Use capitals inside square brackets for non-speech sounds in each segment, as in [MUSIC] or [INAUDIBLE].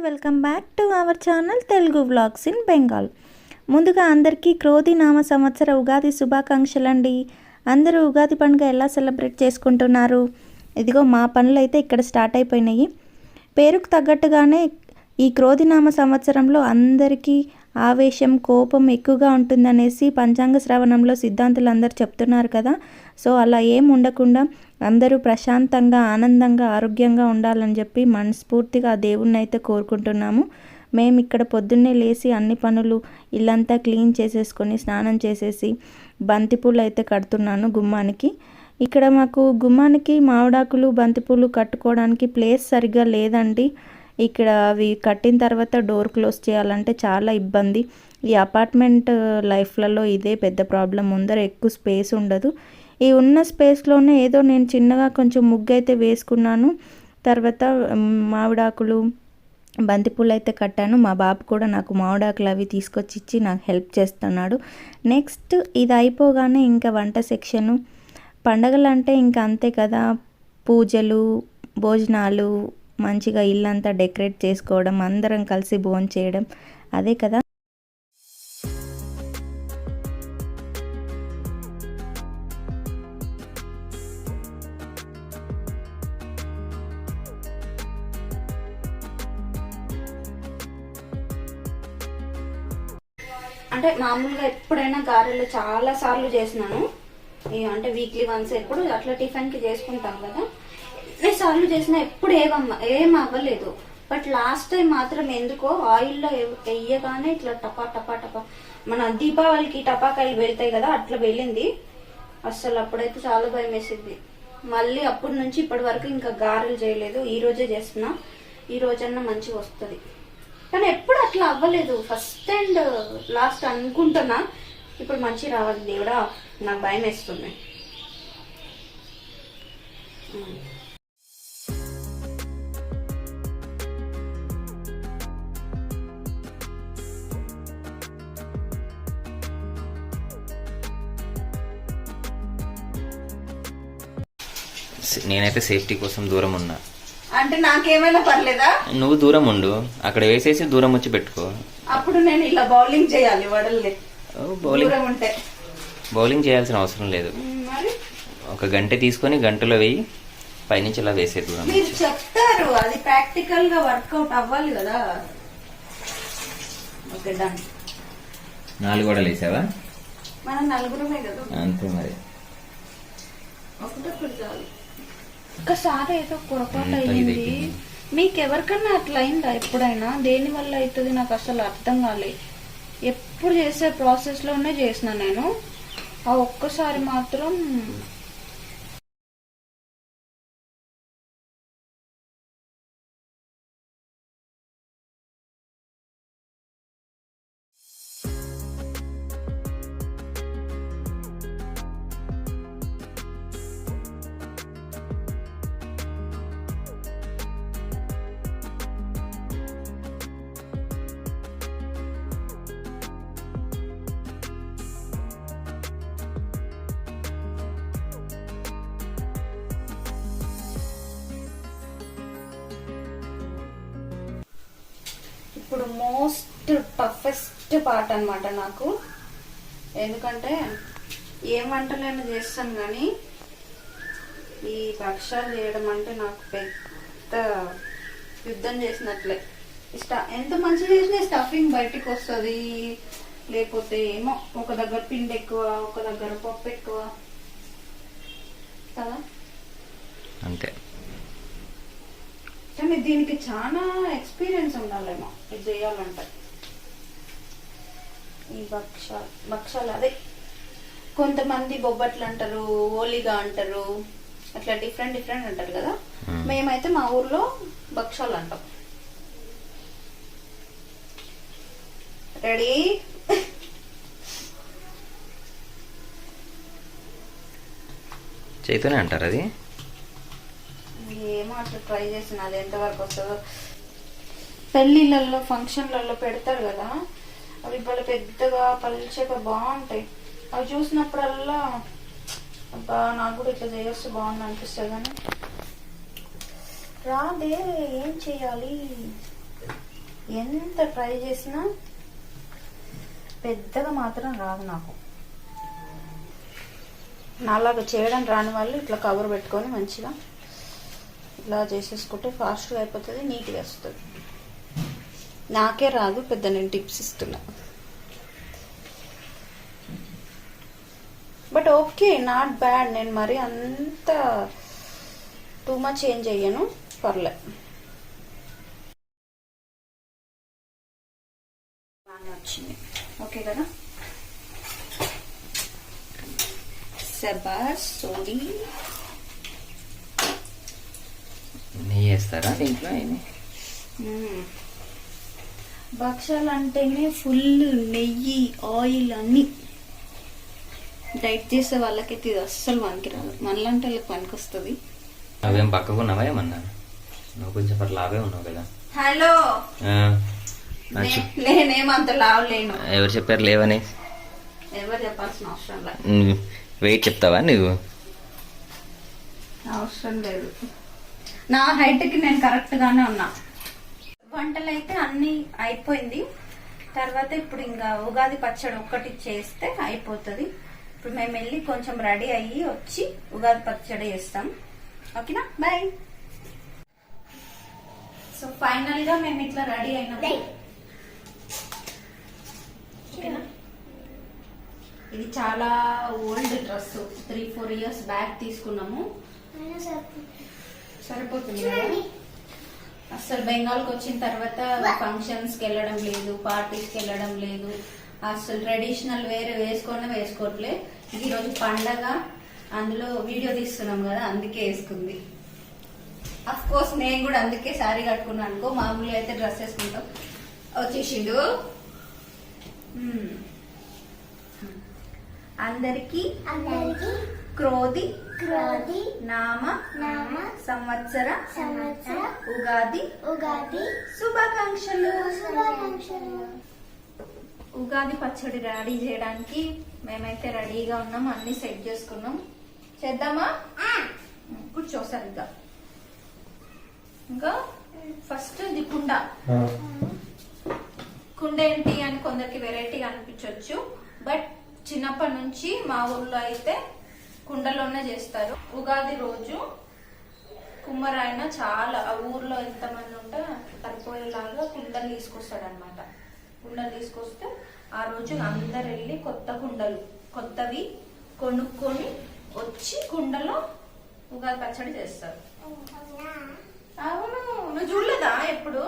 Welcome back to our channel Telugu vlogs in Bengal. ముందుగా అందరికీ క్రోధి నామ సంవత్సర ఉగాది శుభాకాంక్షలు అండి అందరూ ఉగాది పండుగ ఎలా సెలబ్రేట్ చేసుకుంటున్నారు? ఇదిగో మా పనులు అయితే ఇక్కడ స్టార్ట్ అయిపోయినాయి. పేరుకు తగ్గట్టుగానే ఈ క్రోధినామ సంవత్సరంలో అందరికీ ఆవేశం కోపం ఎక్కువగా ఉంటుందనేసి పంచాంగ శ్రవణంలో సిద్ధాంతులు అందరు చెప్తున్నారు కదా. సో అలా ఏం ఉండకుండా అందరూ ప్రశాంతంగా ఆనందంగా ఆరోగ్యంగా ఉండాలని చెప్పి మనస్ఫూర్తిగా దేవుణ్ణి అయితే కోరుకుంటున్నాము. మేము ఇక్కడ పొద్దున్నే లేచి అన్ని పనులు ఇల్లంతా క్లీన్ చేసేసుకొని స్నానం చేసేసి బంతిపూలు అయితే కడుతున్నాను గుమ్మానికి. ఇక్కడ మాకు గుమ్మానికి మామిడాకులు బంతిపూలు కట్టుకోవడానికి ప్లేస్ సరిగ్గా లేదండి. ఇక్కడ అవి కట్టిన తర్వాత డోర్ క్లోజ్ చేయాలంటే చాలా ఇబ్బంది. ఈ అపార్ట్మెంట్ లైఫ్లలో ఇదే పెద్ద ప్రాబ్లం ముందర ఎక్కువ స్పేస్ ఉండదు. ఈ ఉన్న స్పేస్లోనే ఏదో నేను చిన్నగా కొంచెం ముగ్గు అయితే వేసుకున్నాను. తర్వాత మామిడాకులు బంతిపూలు అయితే కట్టాను. మా బాబు కూడా నాకు మామిడాకులు అవి తీసుకొచ్చి ఇచ్చి నాకు హెల్ప్ చేస్తున్నాడు. నెక్స్ట్ ఇది అయిపోగానే ఇంకా వంట సెక్షను. పండగలు అంటే ఇంకా అంతే కదా. పూజలు భోజనాలు మంచిగా ఇల్లంతా డెకరేట్ చేసుకోవడం అందరం కలిసి భోజనం చేయడం అదే కదా? అంటే మామూలుగా ఎప్పుడైనా గారెలు చాలా సార్లు చేసినాను. అంటే వీక్లీ వన్స్ ఎప్పుడు అట్లా టిఫిన్కి చేసుకుంటాం కదా. ఎన్ని సార్లు చేసినా ఎప్పుడు ఏమమ్మ ఏం అవ్వలేదు బట్ లాస్ట్ టైం మాత్రం ఎందుకో ఆయిల్లో వెయ్యగానే ఇట్లా టపా టపా టపా. మన దీపావళికి టపాకాయలు వెళ్తాయి కదా అట్లా వెళ్ళింది. అస్సలు అప్పుడైతే చాలా భయం వేసింది మళ్ళీ అప్పటి నుంచి ఇప్పటి వరకు ఇంకా గారెలు చేయలేదు. ఈ రోజే చేస్తున్నా. ఈ రోజన్నా మంచిగా వస్తుంది. కానీ ఎప్పుడు అట్లా అవ్వలేదు. ఫస్ట్ అండ్ లాస్ట్ అనుకుంటున్నా. ఇప్పుడు మంచి రావాలి దేవుడా నాకు భయం వేస్తుంది నేనైతే సేఫ్టీ కోసం దూరం ఉన్నా. అంటే నాకేమైనా పర్లేదా? నువ్వు దూరం ఉండు. అక్కడ వేసేసి దూరం వచ్చి పెట్టుకో. అప్పుడు నేను ఇలా బౌలింగ్ చేయాలి బౌలింగ్. దూరం ఉంటే. బౌలింగ్ చేయాల్సిన అవసరం లేదు. ఒక గంట తీసుకొని గంటలో వెయ్యి పైనుంచి ఇలా వేసే దూరం. మీరు చెప్తారు అది ప్రాక్టికల్గా వర్కౌట్ అవ్వాలి కదా. Okay done. నాలుగు కూడా వేసావా? మనం నలుగురమే కదా. అంతే మరి. ఒకటప్పుడు చాలు ఒక్కసారి ఏదో పొరపాటు అంతా అయ్యింది. ఇదైపోయింది. మీకు ఎవరికన్నా అట్లా అయిందా ఎప్పుడైనా? దేని వల్ల అవుతుంది నాకు అసలు అర్థం కాలే. ఎప్పుడు చేసే ప్రాసెస్లోనే చేసిన నేను. ఆ ఒక్కసారి మాత్రం ఇప్పుడు మోస్ట్ టఫెస్ట్ పార్ట్ అన్నమాట నాకు. ఎందుకంటే ఏం వంటలైనా చేస్తాను కానీ ఈ భక్ష్యాలు చేయడం అంటే నాకు పెద్ద యుద్ధం చేసినట్లే. స్ట- ఎంత మంచి చేసినా స్టఫింగ్ బయటికి వస్తుంది. లేకపోతే ఏమో ఒక దగ్గర పిండి ఎక్కువ ఒక దగ్గర పప్పు ఎక్కువ. కదా? అంతే. కానీ దీనికి చాలా ఎక్స్పీరియన్స్ ఉండాలేమో. ఇది చేయాలంటే. ఈ భక్షాలు భక్షాలు అదే. కొంతమంది బొబ్బట్లు అంటారు ఓలిగా అంటారు అట్లా డిఫరెంట్ డిఫరెంట్ అంటారు కదా. మ్మ్. మేమైతే మా ఊర్లో భక్షాలు అంటాం. రెడీ? చేతనే అంటారు అది? ఏమో అట్లా ట్రై చేసిన అది ఎంతవరకు వస్తుందో. పెళ్ళిళ్ళల్లో ఫంక్షన్లలో పెడతారు కదా అవి భలే పెద్దగా పల్చగా బాగుంటాయి. అవి చూసినప్పుడల్లా అబ్బా నాకు కూడా ఇట్లా చేయొచ్చు బాగుంది అనిపిస్తుంది కానీ. రాదే ఏం చేయాలి? ఎంత ట్రై చేసినా పెద్దగా మాత్రం రాదు నాకు. నాలాగా చేయడం రాని వాళ్ళు ఇట్లా కవర్ పెట్టుకొని మంచిగా ఇలా చేసేసుకుంటే ఫాస్ట్గా అయిపోతుంది నీట్గా వస్తుంది. నాకే రాదు పెద్ద నేను టిప్స్ ఇస్తున్నా. బట్ ఓకే నాట్ బ్యాడ్ నేను మరి అంత టూ మచ్ ఏం చెయ్యను. పర్లే. బాగానే వచ్చింది. ఓకే కదా? సబాస్ సోడి నెయ్యి వేస్తారా దీంట్లో ఏమి? భక్షాలు అంటేనే ఫుల్ నెయ్యి ఆయిల్ అన్ని డైట్ చేసే వాళ్ళకైతే ఇది అస్సలు పనికిరాదు. మనలాంటి వాళ్ళకి పనికొస్తుంది. అవేం పక్కకున్నావా ఏమన్నా? నువ్వు కొంచెం అట్లా లావే ఉన్నావు కదా. హలో! నేనేమంత లావలేను ఎవరు చెప్పారు లేవని? ఎవరు చెప్పాల్సిన అవసరం లేదు వెయిట్ చెప్తావా నువ్వు? అవసరం లేదు. నా హైట్కి నేను కరెక్ట్ గానే ఉన్నా. వంటలు అయితే అన్ని అయిపోయింది. తర్వాత ఇప్పుడు ఇంకా ఉగాది పచ్చడి ఒక్కటి చేస్తే అయిపోతుంది. ఇప్పుడు మేము వెళ్ళి కొంచెం రెడీ అయ్యి వచ్చి ఉగాది పచ్చడి చేస్తాం. ఓకేనా? బాయ్. సో ఫైనల్గా మేము ఇట్లా రెడీ అయినాము ఓకేనా? ఇది చాలా old dress three four years back తీసుకున్నాము. సరిపోతుంది. అసలు బెంగాల్కి వచ్చిన తర్వాత ఫంక్షన్స్కి వెళ్ళడం లేదు పార్టీస్కి వెళ్ళడం లేదు. అసలు ట్రెడిషనల్ వేరే వేసుకొని వేసుకోవట్లే ఈ రోజు పండగ అందులో వీడియో తీస్తున్నాం కదా అందుకే వేసుకుంది. అఫ్ కోర్స్ నేను కూడా అందుకే శారీ కట్టుకున్నాను అనుకో మామూలుగా అయితే డ్రెస్ వేసుకుంటాం. వచ్చేసిండు. అందరికీ అందరికీ క్రోధి క్రోధి నామ నామ సంవత్సర సంవత్సర ఉగాది ఉగాది శుభాకాంక్షలు. శుభాకాంక్షలు. ఉగాది పచ్చడి రెడీ చేయడానికి మేమైతే రెడీగా ఉన్నాం అన్ని సెట్ చేసుకున్నాం. చేద్దామా? కూర్చో సరిగ్గా ఇంకా. ఫస్ట్ ఇది కుండ. కుండ ఏంటి అని కొందరికి వెరైటీగా అనిపించవచ్చు బట్ చిన్నప్పటి నుంచి మా ఊర్లో అయితే కుండలోనే చేస్తారు. ఉగాది రోజు కుమ్మరాయన చాలా ఆ ఊర్లో ఎంతమంది ఉంటే సరిపోయేలాగా కుండలు తీసుకొస్తాడు అనమాట కుండలు తీసుకొస్తే ఆ రోజు అందరు వెళ్ళి కొత్త కుండలు కొత్తవి కొనుక్కొని వచ్చి కుండలో ఉగాది పచ్చడి చేస్తారు. అవును నువ్వు చూడలేదా ఎప్పుడు?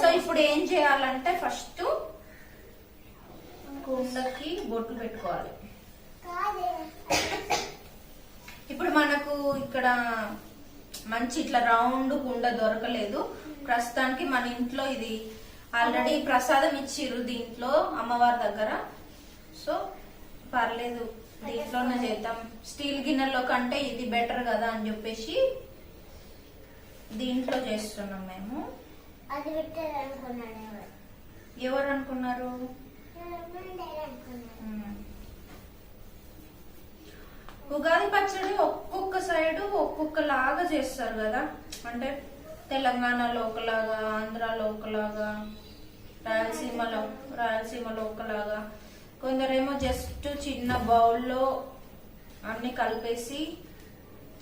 సో ఇప్పుడు ఏం చేయాలంటే ఫస్ట్ కుండకి బొట్లు పెట్టుకోవాలి. ఇప్పుడు మనకు ఇక్కడ మంచి ఇట్లా రౌండ్ కుండ దొరకలేదు. ప్రస్తుతానికి మన ఇంట్లో ఇది ఆల్రెడీ ప్రసాదం ఇచ్చిర్రు దీంట్లో అమ్మవారి దగ్గర. సో పర్లేదు దీంట్లోనే చేద్దాం. స్టీల్ గిన్నెలో కంటే ఇది బెటర్ కదా అని చెప్పేసి దీంట్లో చేస్తున్నాం మేము. ఎవరు అనుకున్నారు? ఉగాది పచ్చడి ఒక్కొక్క సైడ్ ఒక్కొక్కలాగా చేస్తారు కదా. అంటే తెలంగాణలో ఒకలాగా ఆంధ్రాలో ఒకలాగా రాయలసీమలో రాయలసీమలో ఒకలాగా. కొందరేమో జస్ట్ చిన్న బౌల్లో అన్ని కలిపేసి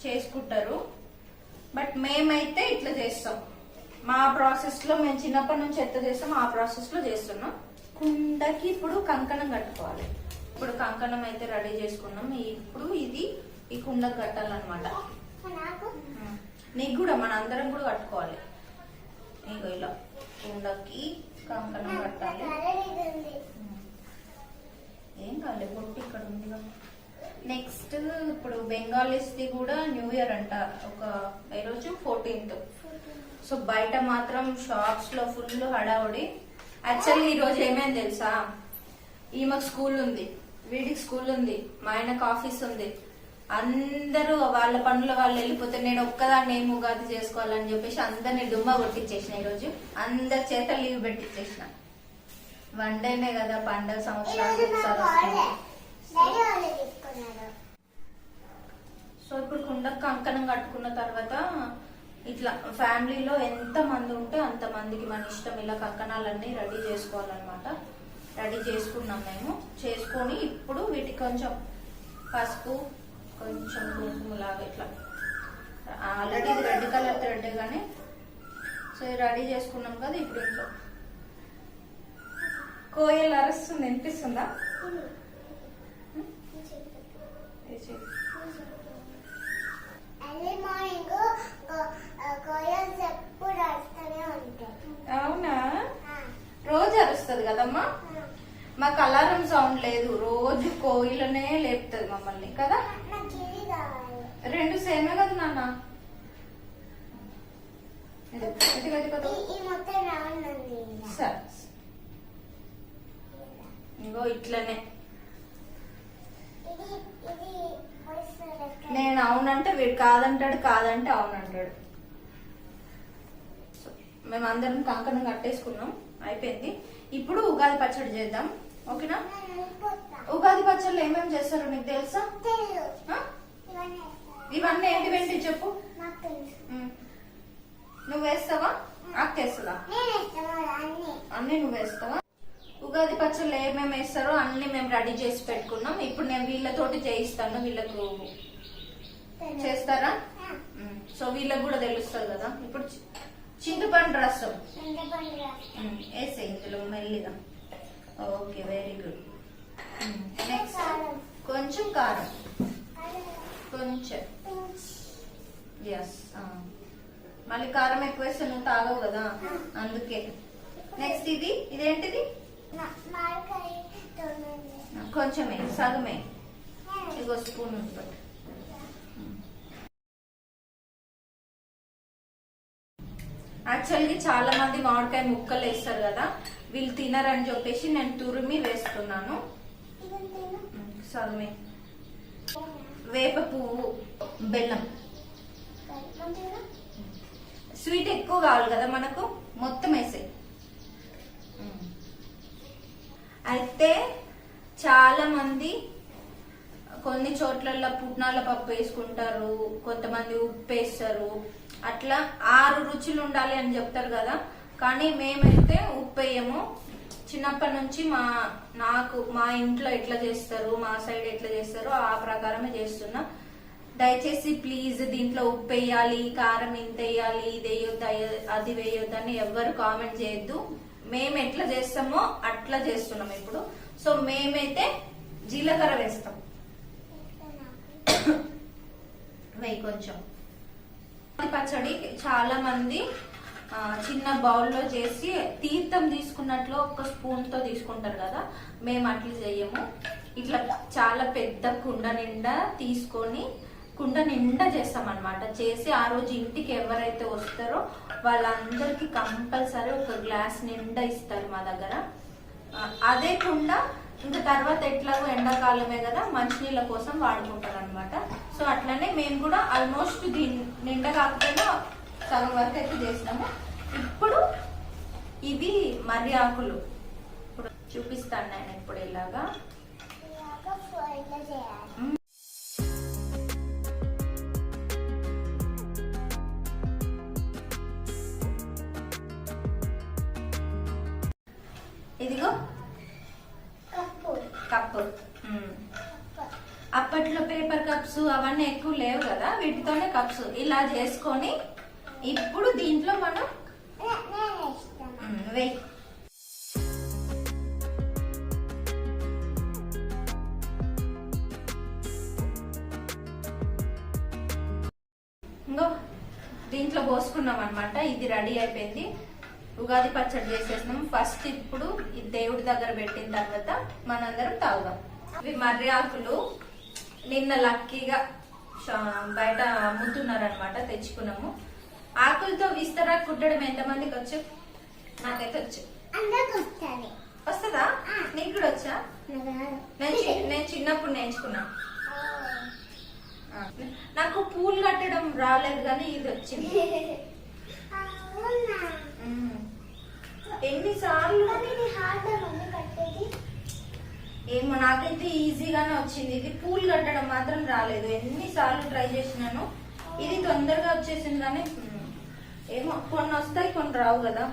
చేసుకుంటారు. బట్ మేమైతే ఇట్లా చేస్తాం. మా ప్రాసెస్లో మేము చిన్నప్పటి నుంచి ఎట్లా చేస్తాం ఆ ప్రాసెస్లో చేస్తున్నాం. కుండకి ఇప్పుడు కంకణం కట్టుకోవాలి. ఇప్పుడు కంకణం అయితే రెడీ చేసుకున్నాం. ఇప్పుడు ఇది ఈ కుండకు కట్టాలన్నమాట. నాకు? నీకు కూడా మన అందరం కూడా కట్టుకోవాలి. ఇగో ఇలా కుండకి కంకణం కట్టాలి. ఏం కాలేదు బొట్టు ఇక్కడ ఉంది నెక్స్ట్ ఇప్పుడు బెంగాలీస్ ది కూడా న్యూ ఇయర్ అంట. ఒక ఈ రోజు ఫోర్టీన్త్. సో బయట మాత్రం షాప్స్లో ఫుల్ హడావుడి. యాక్చువల్లీ ఈ రోజు ఏమైంది తెలుసా? ఈమెకు స్కూల్ ఉంది. వీడికి స్కూల్ ఉంది మా ఆయనకు ఆఫీస్ ఉంది. అందరూ వాళ్ళ పనుల వాళ్ళు వెళ్ళిపోతే నేను ఒక్కదాన్ని ఏం ఉగాది చేసుకోవాలని చెప్పేసి అందరిని దుమ్మ కొట్టించేసిన ఈ రోజు అందరి చేత లీవ్ పెట్టించేసిన వన్ డేనే కదా పండగ తీసుకున్నారు సో ఇప్పుడు కుండకు కంకణం కట్టుకున్న తర్వాత ఇట్లా ఫ్యామిలీలో ఎంత మంది ఉంటే అంత మందికి మన ఇష్టం ఇలా కంకణాలన్నీ రెడీ చేసుకోవాలన్నమాట. రెడీ చేసుకున్నాం మేము. చేసుకొని ఇప్పుడు వీటికి కొంచెం పసుపు కొంచెం కుంకుమలాగా ఇట్లా. ఆల్రెడీ ఇది రెడ్ కలర్ థ్రెడ్ కానీ సో రెడీ చేసుకున్నాం కదా ఇప్పుడు ఇంట్లో. కోయలు అరుస్తుంది వినిపిస్తుందా? అవునా? రోజు అరుస్తుంది కదమ్మా. మాకు అలారం సౌండ్ లేదు. రోజు కోయిలనే లేపుతుంది మమ్మల్ని. కదా? రెండు సేమే కదా నాన్న? సరే ఇగో ఇట్లనే. నేను అవునంటే వీడు కాదంటాడు కాదంటే అవునంటాడు. సో, మేమందరం కంకణం కట్టేసుకున్నాం. అయిపోయింది. ఇప్పుడు ఉగాది పచ్చడి చేద్దాం. ఓకేనా. ఉగాది పచ్చళ్ళు ఏమేమి చేస్తారో నీకు తెలుసా? ఇవన్నీ ఏంటి ఏంటి చెప్పు. నువ్వు వేస్తావా? అక్కేస్తుందా అన్ని. నువ్వు వేస్తావా? ఉగాది పచ్చళ్ళు ఏమేమి వేస్తారో అన్ని మేము రెడీ చేసి పెట్టుకున్నాం. ఇప్పుడు నేను వీళ్ళతోటి చేయిస్తాను వీళ్ళకు. చేస్తారా. సో వీళ్ళకి కూడా తెలుస్తుంది కదా. ఇప్పుడు చింతపండు రసం. వేసే ఇందులో మెల్లిగా. Okay very good next. కొంచెం కారం కొంచెం. ఎస్ మళ్ళీ కారం ఎక్కువ వేస్తే నువ్వు తాగవు కదా అందుకే నెక్స్ట్ ఇది ఇదేంటిది. కొంచెమే సగమే ఇగో స్పూన్ ఉంటుంది యాక్చువల్గా చాలా మంది మామిడికాయ ముక్కలు వేస్తారు కదా వీళ్ళు తినరని చెప్పేసి నేను తురిమి వేస్తున్నాను. ఇది వేప పువ్వు బెల్లం. స్వీట్ ఎక్కువ కావాలి కదా మనకు మొత్తం వేసే. అయితే చాలా మంది కొన్ని చోట్లలో పుట్నాల పప్పు వేసుకుంటారు కొంతమంది ఉప్పు వేస్తారు. అట్లా ఆరు రుచులు ఉండాలి అని చెప్తారు కదా. కానీ మేమైతే ఉప్పు వేయము. చిన్నప్పటి నుంచి మా నాకు మా ఇంట్లో ఎట్లా చేస్తారు మా సైడ్ ఎట్లా చేస్తారో ఆ ప్రకారమే చేస్తున్నా. దయచేసి ప్లీజ్ దీంట్లో ఉప్పు వేయాలి కారం ఇంత వేయాలి ఇది వేయొద్దు అది వేయొద్దు అని ఎవ్వరు కామెంట్ చేయొద్దు. మేము ఎట్లా చేస్తామో అట్లా చేస్తున్నాం ఇప్పుడు. సో మేమైతే జీలకర్ర వేస్తాం. [COUGHS] వెయ్యి కొంచెం. పచ్చడి చాలా మంది చిన్న బౌల్లో చేసి తీర్థం తీసుకున్నట్లు ఒక స్పూన్తో తీసుకుంటారు కదా మేము అట్లా చెయ్యము ఇట్లా చాలా పెద్ద కుండ నిండా తీసుకొని కుండ నిండా చేస్తాం అనమాట చేసి ఆ రోజు ఇంటికి ఎవరైతే వస్తారో వాళ్ళందరికీ కంపల్సరీ ఒక గ్లాస్ నిండా ఇస్తారు మా దగ్గర. అదే కుండ ఇంకా తర్వాత ఎట్లాగో ఎండాకాలమే కదా మంచినీళ్ళ కోసం వాడుకుంటారు అనమాట సో అట్లనే మేము కూడా ఆల్మోస్ట్ దీని నిండా కాకపోయినా సగం వరకు అయితే చేసినాము. ఇప్పుడు ఇవి మర్రి ఆకులు. ఇప్పుడు చూపిస్తాను నేను ఇప్పుడు ఇలాగా. ఇదిగో అప్పట్లో. పేపర్ కప్స్ అవన్నీ ఎక్కువ లేవు కదా వీటితోనే కప్స్ ఇలా చేసుకొని ఇప్పుడు దీంట్లో మనం వెయ్యి. ఇంకో దీంట్లో పోసుకున్నాం అనమాట ఇది రెడీ అయిపోయింది. ఉగాది పచ్చడి చేసేసినాం ఫస్ట్ ఇప్పుడు ఈ దేవుడి దగ్గర పెట్టిన తర్వాత మనందరం తాగుదాం. ఇవి మర్రి ఆకులు నిన్న లక్కీగా బయట అమ్ముతున్నారనమాట తెచ్చుకున్నాము. ఆకులతో విస్తరా కుట్టడం ఎంతమందికి వచ్చు? నాకైతే వచ్చు. వస్తుంది. నీకు కూడా వచ్చా. నేను చిన్నప్పుడు నేర్చుకున్నా. నాకు పూలు కట్టడం రాలేదు కానీ ఇది వచ్చింది [LAUGHS] అవునా ఉమ్. ఎన్నిసార్లు? ఏమో నాకైతే ఈజీగానే వచ్చింది. ఇది పూలు కట్టడం మాత్రం రాలేదు. ఎన్నిసార్లు ట్రై చేసినాను. ఇది తొందరగా వచ్చేసింది కానీ ఏమో కొన్ని వస్తాయి కొన్ని రావు కదా.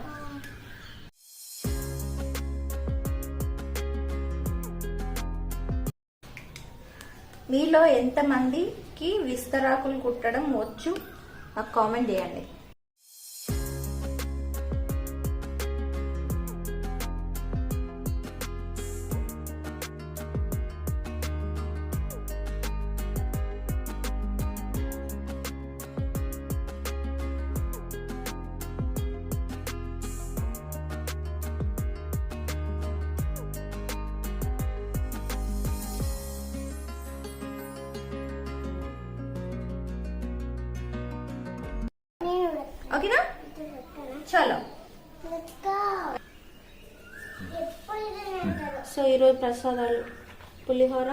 మీలో ఎంతమందికి విస్తరాకులు కుట్టడం వచ్చు? నాకు కామెంట్ చేయండి. ఓకేనా? చలో. సో ఈరోజు ప్రసాదాలు. పులిహోర?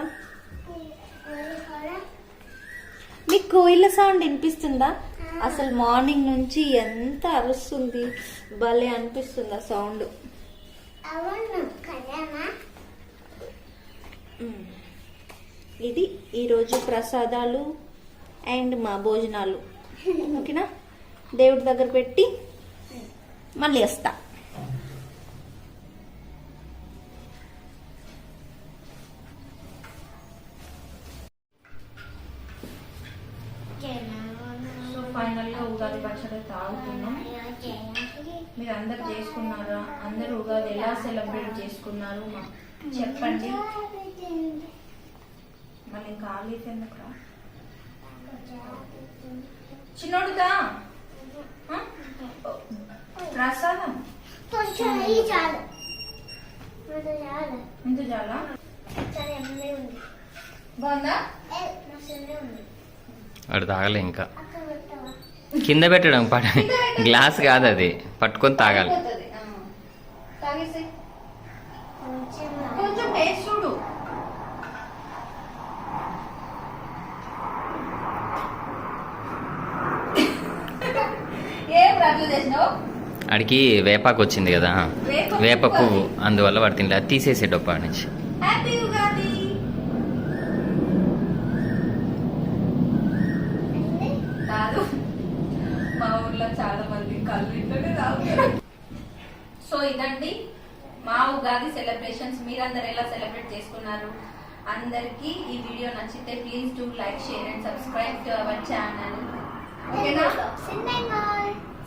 మీకు కోయిల సౌండ్ వినిపిస్తుందా? అసలు మార్నింగ్ నుంచి ఎంత అరుస్తుంది. భలే అనిపిస్తుంది ఆ సౌండ్. ఇది ఈరోజు ప్రసాదాలు అండ్ మా భోజనాలు. ఓకేనా? దేవుడి దగ్గర పెట్టి మళ్ళీ వస్తా. సో ఫైనల్గా ఉగాది పచ్చడి తాగుతున్నాం. మీరు అందరు చేసుకున్నారా? అందరూ ఉగాది ఎలా సెలబ్రేట్ చేసుకున్నారు? చెప్పండి. మళ్ళీ ఇంకా ఆలీఫ్ ఎందుకు చిన్నోడుదా ప్రసాదం? కొంచెం ఇది చాలు ఇది చాలు ఇంత చాలా చాలా ఎమ్మె ఉంది బాగుందా? ఉంది తాగలే ఇంకా. కింద పెట్టడం పడ గ్లాస్ కాదు అది. పట్టుకొని తాగాలి. ఏం రద్దు చేసినావు? ఆడికి వేపాకు వచ్చింది కదా. వేప పువ్వు పువ్వు. అది. అందువల్ల వాడు తినలే. అది తీసేసేటప్ప నుంచి. హ్యాపీ ఉగాది. కాదు మా ఊర్లో చాలా మంది కళ్ళు ఇంట్లోనే తాగుతారు. సో ఇదండి మా ఉగాది సెలబ్రేషన్స్ మీరందరు ఎలా సెలబ్రేట్ చేసుకున్నారు? అందరికి ఈ వీడియో నచ్చితే please do like share and subscribe to our channel ఓకేనా?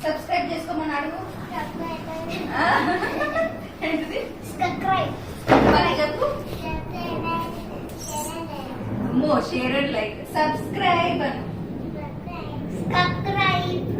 సబ్స్క్రైబ్ చేసుకోమని అడుగు. మో షేర్ అండ్ సబ్స్క్రైబ్ సబ్స్క్రైబ్